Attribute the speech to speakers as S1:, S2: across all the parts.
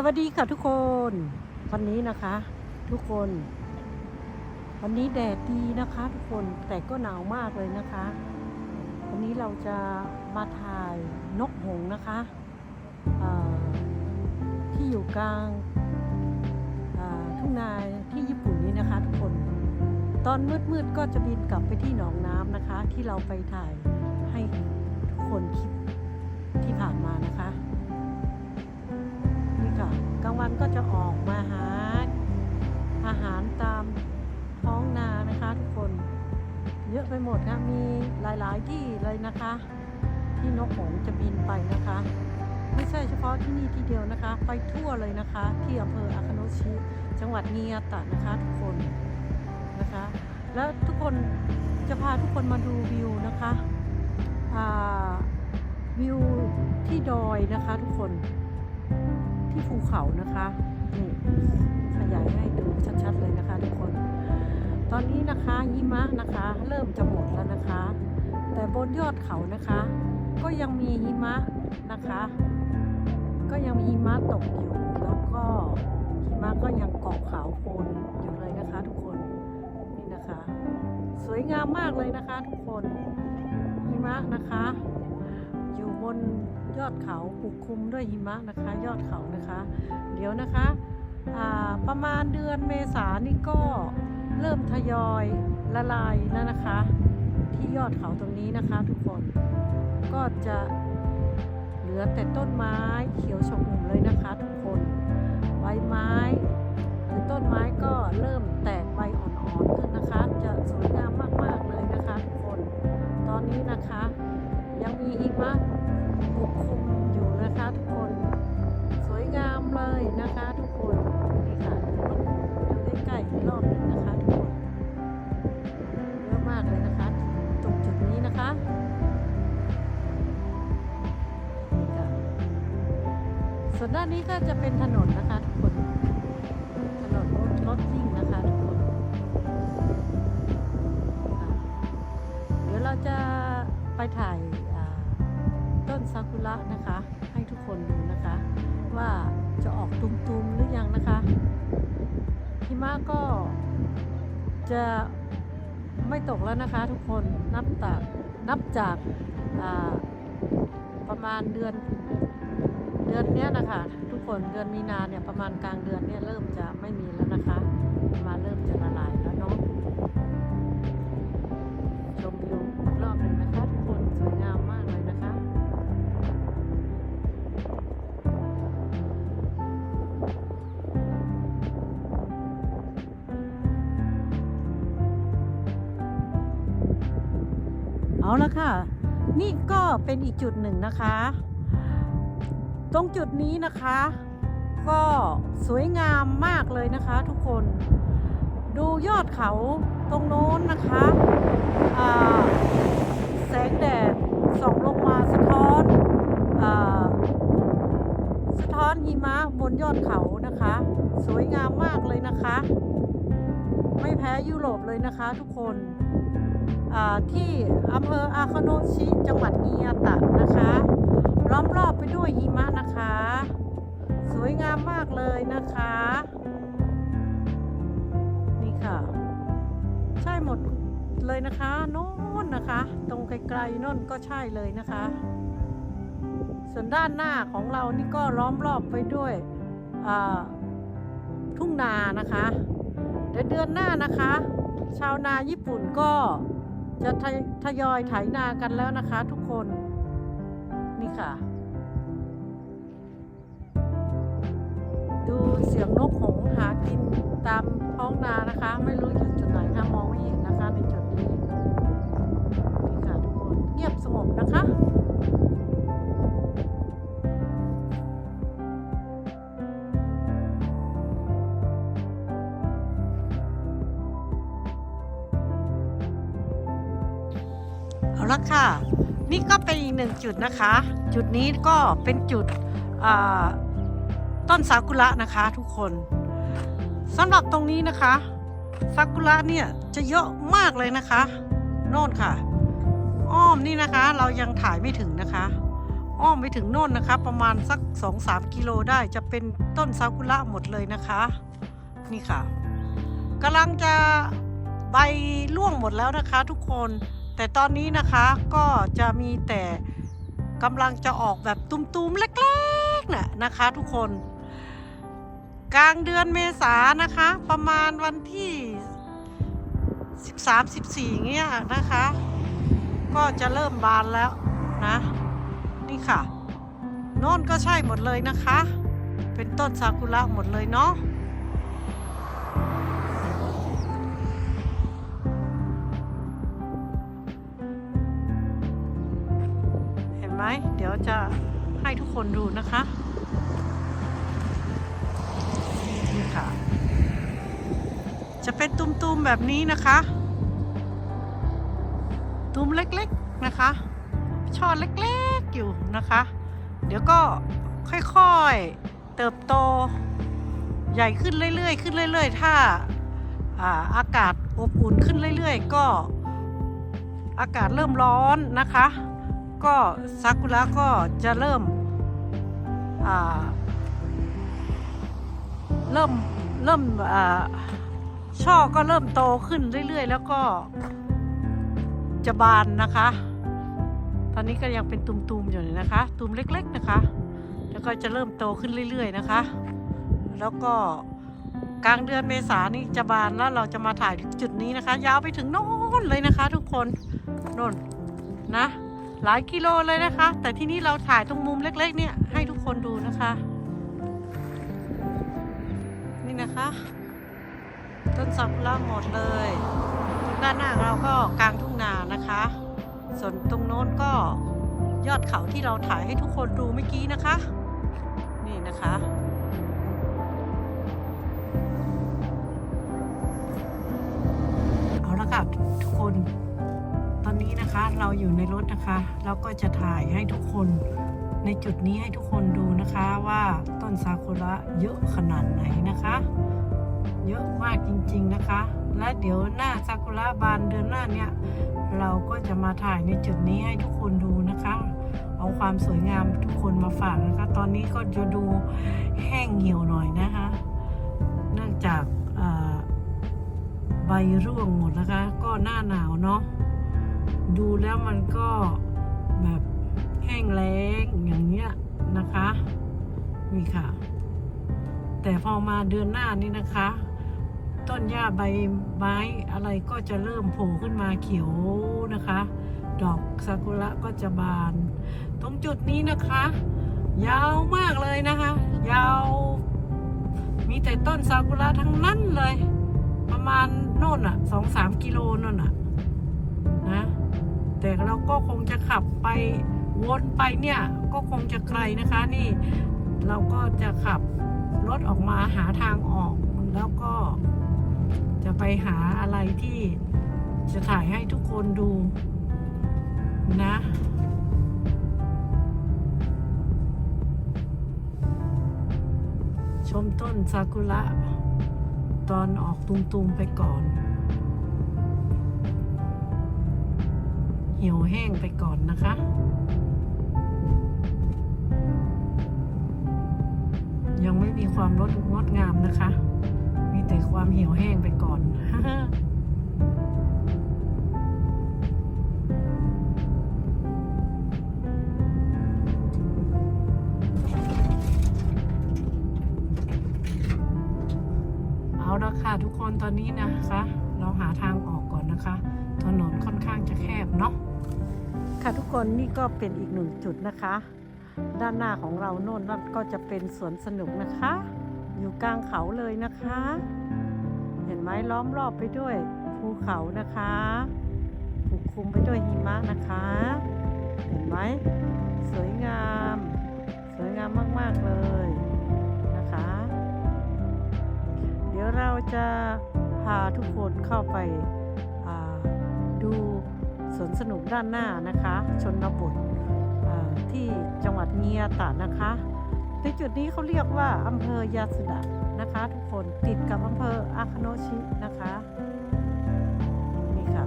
S1: สวัสดีค่ะทุกคน วันนี้นะคะ ทุกคน วันนี้แดดดีนะคะ ทุกคนแต่ก็หนาวมากเลยนะคะ วันนี้เราจะมาถ่ายนกหงนะคะที่อยู่กลางทุ่งนาที่ญี่ปุ่นนี้นะคะ ทุกคน ตอนมืดๆก็จะบินกลับไปที่หนองน้ำนะคะ ที่เราไปถ่ายให้ ไปหมดค่ะ มีหลายๆที่เลยนะคะ ที่นกหงจะบินไปนะคะ ไม่ใช่เฉพาะที่นี่ที่เดียวนะคะ ไปทั่วเลยนะคะ ที่อำเภออาคาโนชิ จังหวัดเนียตะนะคะทุกคนนะคะ แล้วทุกคนจะพาทุกคนมาดูวิวนะคะวิวที่ดอยนะคะทุกคนที่ภูเขานะคะนี่ขยายให้ดูชัดๆเลยนะคะทุกคน ตอนนี้นะคะหิมะนะคะ เริ่มจะหมดแล้วนะคะ แต่บนยอดเขานะคะ ก็ยังมีหิมะนะคะ ก็ยังมีหิมะตกอยู่แล้วก็หิมะก็ยังเกาะขาวโพลนอยู่เลยนะคะทุกคนนี่นะคะ สวยงามมากเลยนะคะ ทุกคนหิมะนะคะ อยู่บนยอดเขาปกคลุมด้วยหิมะนะคะ ยอดเขานะคะ เดี๋ยวนะคะประมาณเดือนเมษานี่ก็ เริ่มทยอยละลายแล้วนะคะ ที่ยอดเขาตรงนี้นะคะทุกคนก็จะเหลือแต่ต้นไม้เขียวชอุ่มเลยนะคะทุกคนใบไม้หรือต้นไม้ก็เริ่มแตกใบอ่อนๆขึ้นนะคะ จะสวยงามมากๆเลยนะคะทุกคนตอนนี้นะคะ ยังมีหิมะปกคลุมอยู่นะคะทุกคนสวยงามเลยนะคะ ส่วนด้านนี้ก็จะเป็นถนนนะคะทุกคน ถนนรถรถวิ่งนะคะทุกคน เดี๋ยวเราจะไปถ่ายต้นซากุระนะคะ ให้ทุกคนดูนะคะ ว่าจะออกตุมๆหรือยังนะคะหิมะก็จะไม่ตกแล้วนะคะทุกคนนับจากนับจากประมาณเดือน เดือนนี้นะคะ ทุกคนเดือนมีนาเนี่ยประมาณกลางเดือนเนี่ยเริ่มจะไม่มีแล้วนะคะ มาเริ่มจะละลายแล้วเนาะชมวิวรอบหนึ่งนะคะ ทุกคนสวยงามมากเลยนะคะเอาละค่ะ นี่ก็เป็นอีกจุดหนึ่งนะคะ ตรงจุดนี้นะคะ ก็สวยงามมากเลยนะคะทุกคน ดูยอดเขาตรงโน้นนะคะแสงแดดส่องลงมาสะท้อนอสะท้อนหิมะบนยอดเขานะคะ สวยงามมากเลยนะคะ ไม่แพ้ยุโรปเลยนะคะทุกคนที่อำเภออาคโนชิจังหวัดเนียตะนะคะ ล้อมรอบไปด้วยหิมะนะคะ สวยงามมากเลยนะคะ นี่ค่ะ ใช่หมดเลยนะคะโน่นนะคะ ตรงไกลๆโน่นก็ใช่เลยนะคะ ส่วนด้านหน้าของเรานี่ก็ล้อมรอบไปด้วยทุ่งนานะคะเดี๋ยวเดือนหน้านะคะ ชาวนาญี่ปุ่นก็จะทยทยอยไถนากันแล้วนะคะทุกคน นี่ค่ะ ดูเสียงนกหงส์หากินตามท้องนานะคะ ไม่รู้อยู่จุดไหนนะมองไม่เห็นนะคะในจุดนี้ นี่ค่ะทุกคนเงียบสงบนะคะเอาละค่ะ นี่ก็เป็นอีกหนึ่งจุดนะคะ จุดนี้ก็เป็นจุดต้นซากุระนะคะทุกคนสำหรับตรงนี้นะคะซากุระเนี่ยจะเยอะมากเลยนะคะโน่นค่ะ อ้อมนี่นะคะเรายังถ่ายไม่ถึงนะคะ อ้อมไปถึงโน่นนะคะ ประมาณสัก 2-3 กิโลได้จะเป็นต้นซากุระหมดเลยนะคะ นี่ค่ะกำลังจะใบร่วงหมดแล้วนะคะทุกคน แต่ตอนนี้นะคะก็จะมีแต่กำลังจะออกแบบตุ้มๆเล็กๆน่ะนะคะทุกคน กลางเดือนเมษานะคะ ประมาณวันที่ 13-14เงี้ยนะคะ ก็จะเริ่มบานแล้วนะ นี่ค่ะโน่นก็ใช่หมดเลยนะคะ เป็นต้นซากุระหมดเลยเนาะ มเดี๋ยวจะให้ทุกคนดูนะคะนี่ค่ะ จะเป็นตุ้มๆแบบนี้นะคะ ตุ้มเล็กๆนะคะ ช่อเล็กๆอยู่นะคะ เดี๋ยวก็ค่อยๆเติบโต ใหญ่ขึ้นเรื่อยๆขึ้นเรื่อยๆ ถ้าอาอากาศอบอุ่นขึ้นเรื่อยๆ ก็อากาศเริ่มร้อนนะคะ ก็ซากุระก็จะเริ่มเริ่มเริ่มช่อก็เริ่มโตขึ้นเรื่อย ๆ แล้วก็จะบานนะคะ ตอนนี้ก็ยังเป็นตุ่มๆอยู่เลยนะคะ ตุ่มเล็ก ๆนะคะ แล้วก็จะเริ่มโตขึ้นเรื่อย ๆ นะคะ แล้วก็กลางเดือนเมษานี่จะบานแล้วเราจะมาถ่ายจุดนี้นะคะ ยาวไปถึงโน่นเลยนะคะ ทุกคนโน่นนะ หลายกิโลเลยนะคะ แต่ที่นี่เราถ่ายตรงมุมเล็ก ๆ เนี่ยให้ทุกคนดูนะคะ นี่นะคะ ต้นซากุระหมดเลยด้านหน้าเราก็กลางทุ่งนานะคะ ส่วนตรงโน้นก็ยอดเขาที่เราถ่ายให้ทุกคนดูเมื่อกี้นะคะ นี่นะคะเอาละค่ะทุกคน นี้นะคะเราอยู่ในรถนะคะเราก็จะถ่ายให้ทุกคนในจุดนี้ให้ทุกคนดูนะคะว่าต้นซากุระเยอะขนาดไหนนะคะ เยอะมากจริงๆนะคะ และเดี๋ยวหน้าซากุระบานเดือนหน้าเนี่ยเราก็จะมาถ่ายในจุดนี้ให้ทุกคนดูนะคะ เอาความสวยงามทุกคนมาฝากนะคะ ตอนนี้ก็จะดูแห้งเหี่ยวหน่อยนะคะ เนื่องจากใบร่วงหมดนะคะ ก็หน้าหนาวเนาะ ดูแล้วมันก็แบบแห้งแล้งอย่างเงี้ยนะคะนี่ค่ะ แต่พอมาเดือนหน้านี่นะคะ ต้นหญ้าใบไม้อะไรก็จะเริ่มโผล่ขึ้นมาเขียวนะคะ ดอกซากุระก็จะบาน ตรงจุดนี้นะคะ ยาวมากเลยนะคะ ยาวมีแต่ต้นซากุระทั้งนั้นเลย ประมาณโน่นอะสองสามกิโลนั่นอะนะ แต่เราก็คงจะขับไปวนไปเนี่ยก็คงจะไกลนะคะนี่เราก็จะขับรถออกมาหาทางออก แล้วก็จะไปหาอะไรที่จะถ่ายให้ทุกคนดูนะชมต้นซากุระตอนออกตุมๆไปก่อน เหี่ยวแห้งไปก่อนนะคะ ยังไม่มีความรดงดงามนะคะ มีแต่ความเหี่ยวแห้งไปก่อนเอาละค่ะทุกคนตอนนี้นะคะ เราหาทางออกก่อนนะคะ ถนนค่อนข้างจะแคบเนาะค่ะทุกคนนี่ก็เป็นอีกหนึ่งจุดนะคะ ด้านหน้าของเราโน่นนั่นก็จะเป็นสวนสนุกนะคะ อยู่กลางเขาเลยนะคะ เห็นไหมล้อมรอบไปด้วยภูเขานะคะถูกคลุมไปด้วยหิมะนะคะ เห็นไหมสวยงาม สวยงามมาก ๆ เลยนะคะ เดี๋ยวเราจะาทุกคนเข้าไปาดูสวนสนุกด้านหน้านะคะ ชนบทที่จังหวัดเนียตะนะคะในจุดนี้เขาเรียกว่าอำเภอยาสุดะนะคะ ทุกคนติดกับอำเภออาคโนชินะคะนี่ค่ะ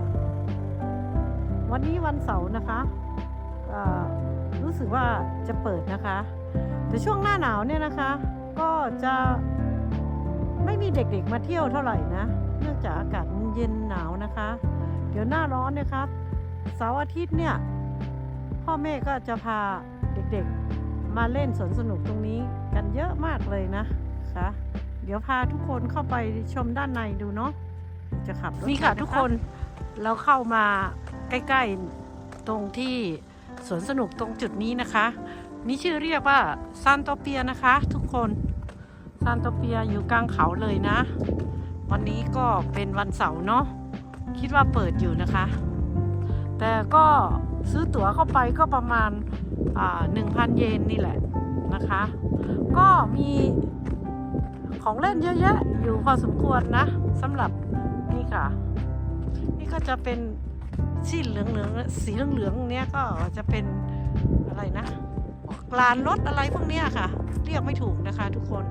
S1: วันนี้วันเสาร์นะคะรู้สึกว่าจะเปิดนะคะ แต่ช่วงหน้าหนาวเนี่ยนะคะ ก็จะไม่มีเด็กๆมาเที่ยวเท่าไหร่นะ เนื่องจากอากาศมันเย็นหนาวนะคะ เดี๋ยวหน้าร้อนนะคะเสาร์อาทิตย์เนี่ยพ่อแม่ก็จะพาเด็กๆมาเล่นสวนสนุกตรงนี้กันเยอะมากเลยนะคะเดี๋ยวพาทุกคนเข้าไปชมด้านในดูเนาะจะขับนี่ค่ะทุกคนเราเข้ามาใกล้ๆตรงที่สวนสนุกตรงจุดนี้นะคะมีชื่อเรียกว่าซานโตเปียนะคะ ทุกคนซานโตเปียอยู่กลางเขาเลยนะ วันนี้ก็เป็นวันเสาร์เนาะคิดว่าเปิดอยู่นะคะ แต่ก็ซื้อตั๋วเข้าไปก็ประมาณหนึ่งพันเยนนี่แหละนะคะ ก็มีของเล่นเยอะแยะอยู่พอสมควรนะสำหรับนี่ค่ะ นี่ก็จะเป็นสีเหลืองเหลืองๆสีเหลืองเหลืองๆเนี้ยก็จะเป็นอะไรนะลานรถอะไรพวกเนี้ยค่ะ เรียกไม่ถูกนะคะทุกคน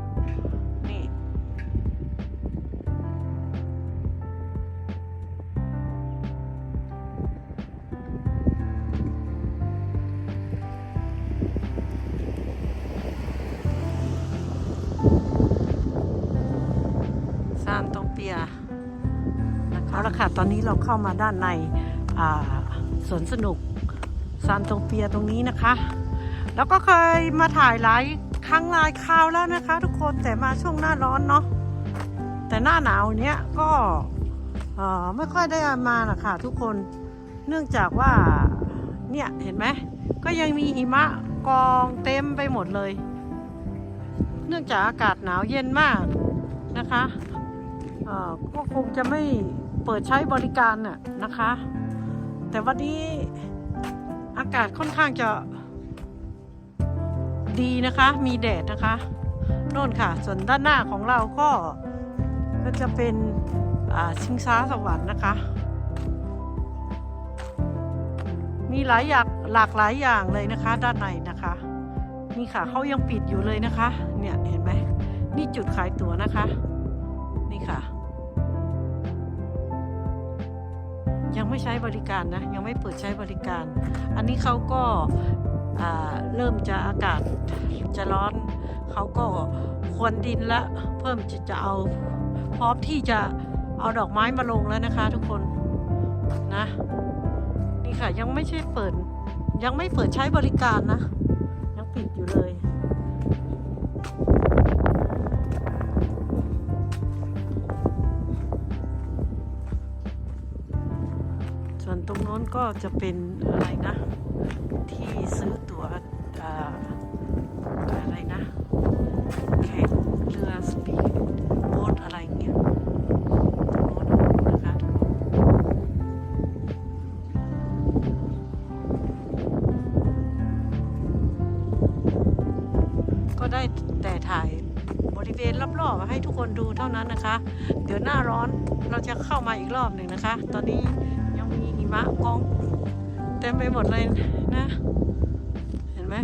S1: อาละค่ะตอนนี้เราเข้ามาด้านในสวนสนุกซานโตเปียตรงนี้นะคะ แล้วก็เคยมาถ่ายหลายครั้งหลายคราวแล้วนะคะ ทุกคนแต่มาช่วงหน้าร้อนเนาะแต่หน้าหนาวเนี้ยก็ไม่ค่อยได้มานะคะทุกคนเนื่องจากว่าเนี่ยเห็นไหมก็ยังมีหิมะกองเต็มไปหมดเลย เนื่องจากอากาศหนาวเย็นมากนะคะก็คงจะไม่ เปิดใช้บริการน่ะนะคะ แต่วันนี้อากาศค่อนข้างจะดีนะคะ มีแดดนะคะโน่นค่ะ ส่วนด้านหน้าของเราก็ก็จะเป็นชิงช้าสวรรค์นะคะ มีหลายอย่างหลากหลายอย่างเลยนะคะ ด้านในนะคะ นี่ค่ะเขายังปิดอยู่เลยนะคะ เนี่ยเห็นไหมนี่จุดขายตั๋วนะคะ นี่ค่ะ ใช้บริการนะ ยังไม่เปิดใช้บริการ อันนี้เขาก็าเริ่มจะอากาศจะร้อน เขาก็ควรดินละ เพิ่มจะจะเอาพร้อมที่จะเอาดอกไม้มาลงแล้วนะคะ ทุกคนนะ นี่ค่ะยังไม่ใช่เปิดยังไม่เปิดใช้บริการนะ ก็จะเป็นอะไรนะ ที่ซื้อตั๋วออะไรนะแข่งเรือสปีดโบ๊ทอะไรเงี้ยก็ได้แต่ถ่ายบริเวณรอบๆให้ทุกคนดูเท่านั้นนะคะ เดี๋ยวหน้าร้อนเราจะเข้ามาอีกรอบหนึ่งนะคะ ตอนนี้ มะกองเต็มไปหมดเลยนะ เห็นไหม